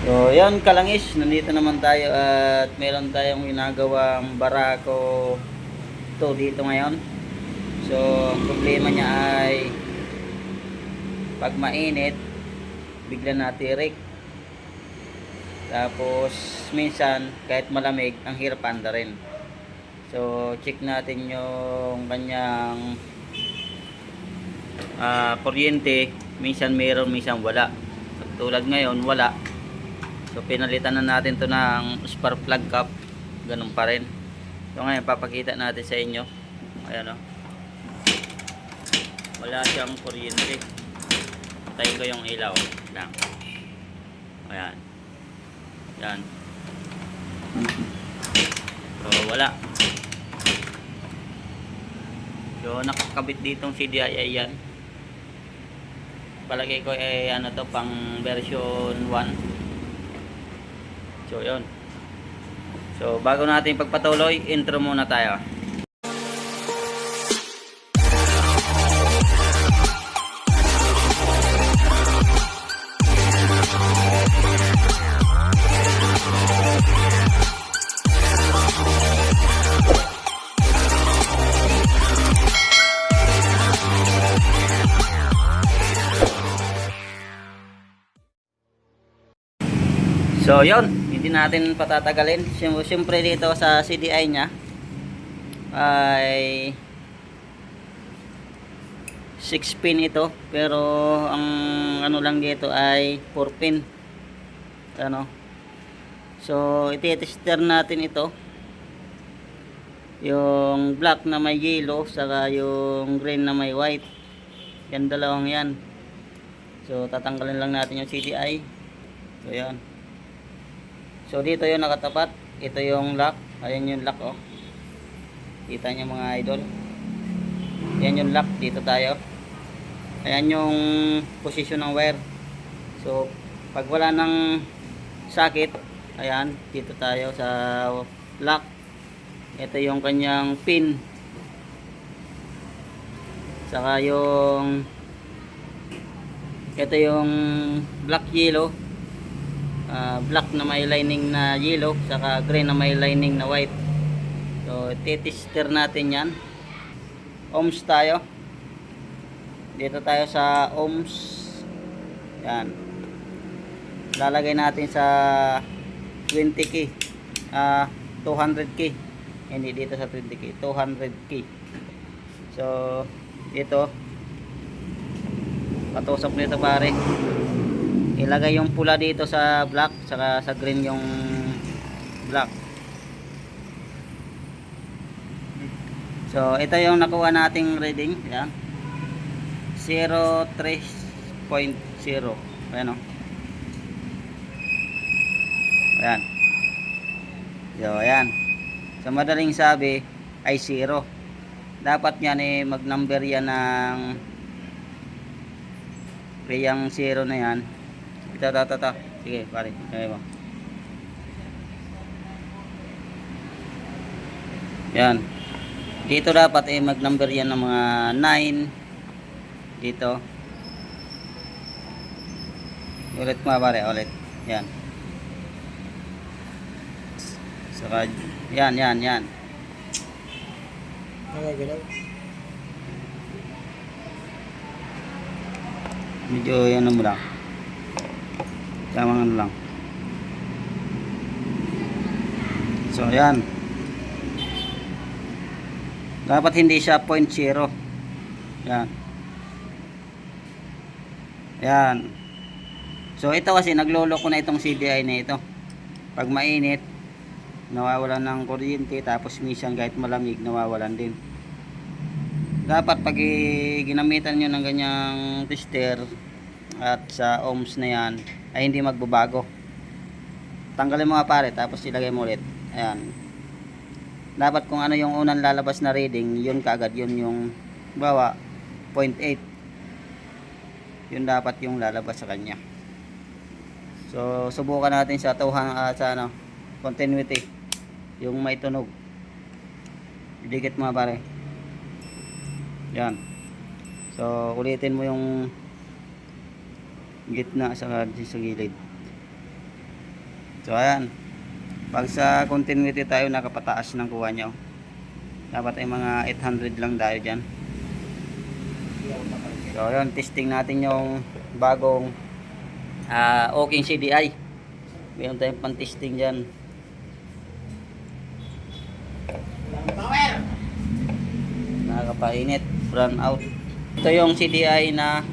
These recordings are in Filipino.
So, yan kalangis, nandito naman tayo at meron tayong ginagawang barako to dito ngayon. So, ang problema niya ay pag mainit, bigla natirik. Tapos, minsan, kahit malamig, ang hirap anda rin. So, check natin yung kanyang ah, kuryente. Minsan meron, minsan wala. Tulad ngayon, wala. So pinalitan na natin to ng spark plug cap. Ganun pa rin. So ngayon papakita natin sa inyo. Ayan o. Wala siyang kuryente. Patayin ko yung ilaw. Lang. Ayan. Yan. So wala. So nakakabit ditong CDI yan. Palagay ko eh ano to pang version 1. So, yun. So, bago natin pagpatuloy, intro muna tayo. So, yun. Hindi natin patatagalin. Siyem- Siyempre dito sa CDI niya ay 6 pin ito. Pero ang ano lang dito ay 4 pin. Ano? So, ititester natin ito. Yung black na may yellow, saka yung green na may white. Yan dalawang yan. So, tatanggalin lang natin yung CDI. So, yan. So dito yung nakatapat, ito yung lock, ayan yung lock oh. Kita niyo mga idol. Ayan yung lock, dito tayo. Ayan yung position ng wire. So pag wala ng sakit, ayan, dito tayo sa lock. Ito yung kanyang pin. Saka yung ito yung black yellow ah, black na may lining na yellow saka green na may lining na white. So titester natin yan. Ohms tayo. Dito tayo sa ohms. Yan. Lalagay natin sa 20k ah 200k hindi dito sa 20k 200k so ito patusok nito pare ilagay yung pula dito sa black saka sa green yung black. So ito yung nakuha nating reading yan. 03.0 ayan o ayan. So ayan. Sa madaling sabi ay 0 dapat yan eh mag number yan ng yung 0 na yan ito, ito, ito, ito. Sige, pare. Kaya mo. Yan. Dito dapat eh mag-number yan ng mga 9. Dito. Ulit mo pare, ulit. Yan. Saka, yan, yan, yan. Medyo yan mo lang. Tamang ano lang. So, ayan. Dapat hindi siya 0.0. Yan. Yan. So, ito kasi naglolo ko na itong CDI na ito. Pag mainit, nawawalan ng kuryente, tapos minsan kahit malamig, nawawalan din. Dapat pag ginamitan nyo ng ganyang tester at sa ohms na yan, ay hindi magbabago. Tanggalin mo nga pare, tapos ilagay mo ulit. Ayan. Dapat kung ano yung unang lalabas na reading, yun kaagad, yun yung, bawa, 0.8. Yun dapat yung lalabas sa kanya. So, subukan natin sa tuhan, ah, sa ano, continuity. Yung may tunog. Dikit mo nga, pare. Yan. So, ulitin mo yung gitna sa sa gilid. So ayan. Pag sa continuity tayo nakapataas ng kuha nyo. Dapat ay mga 800 lang tayo dyan. So ayan, testing natin yung bagong ah Oking CDI. Meron tayong pan-testing dyan. Nakakapainit. Run out. Ito yung CDI na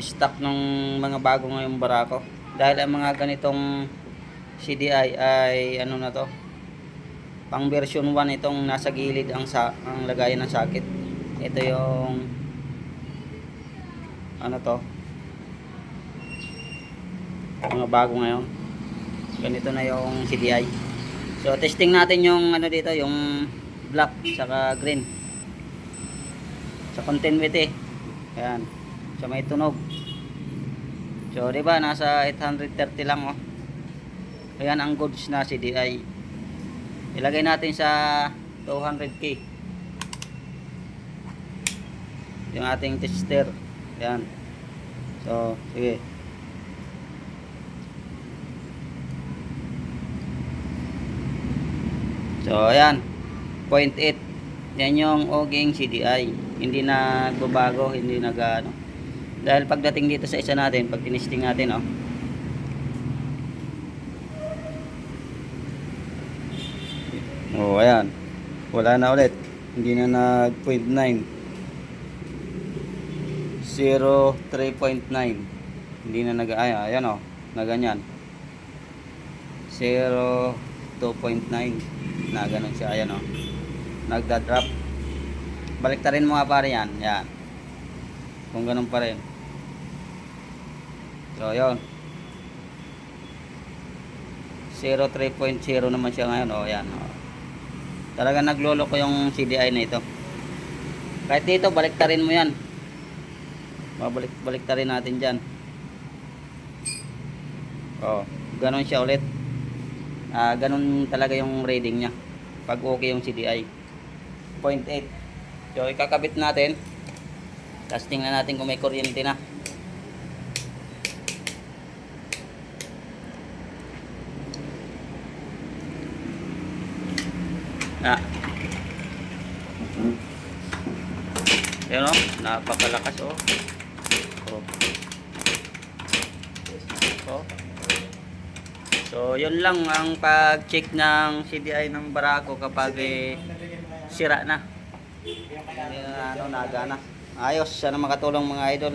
stock ng mga bago ngayong barako. Dahil ang mga ganitong CDI ay ano na to? Pang version 1 itong nasa gilid ang sa ang lagayan ng socket. Ito yung ano to? Mga bago ngayon. Ganito na yung CDI. So testing natin yung ano dito, yung black saka green. Sa continuity. Ayan. Sa may tunog. So, di ba nasa 830 lang oh. Ayan ang goods na CDI. Ilagay natin sa 200k. Yung ating tester. Ayan. So, sige. So, ayan. 0.8. Yan yung oging CDI. Hindi na nagbabago, hindi nag ano. Dahil pagdating dito sa isa natin, pag tinisting natin, oh. Oh, ayan. Wala na ulit. Hindi na nag 0.9. 0, 3.9. Hindi na nag ay, ayan oh, na ganyan. 0, 2.9. Na ganun siya, ayan oh. Nagda-drop. Baliktarin mo nga pare yan. Yan. Kung ganun pa rin. So, yun. 0, 3.0 naman siya ngayon. O, yan. O. Talaga naglolo ko yung CDI na ito. Kahit dito, baliktarin mo yan. Babalik, baliktarin natin dyan. O, ganun siya ulit. Ah, ganun talaga yung reading niya. Pag okay yung CDI. 0.8. So, ikakabit natin. Tapos tingnan natin kung may kuryente na. Ah. Yan o, napakalakas o. Oh. Oh. So, yun lang ang pag-check ng CDI ng Barako kapag eh, sira na. Na ano, nagana. Ayos, sana makatulong mga idol.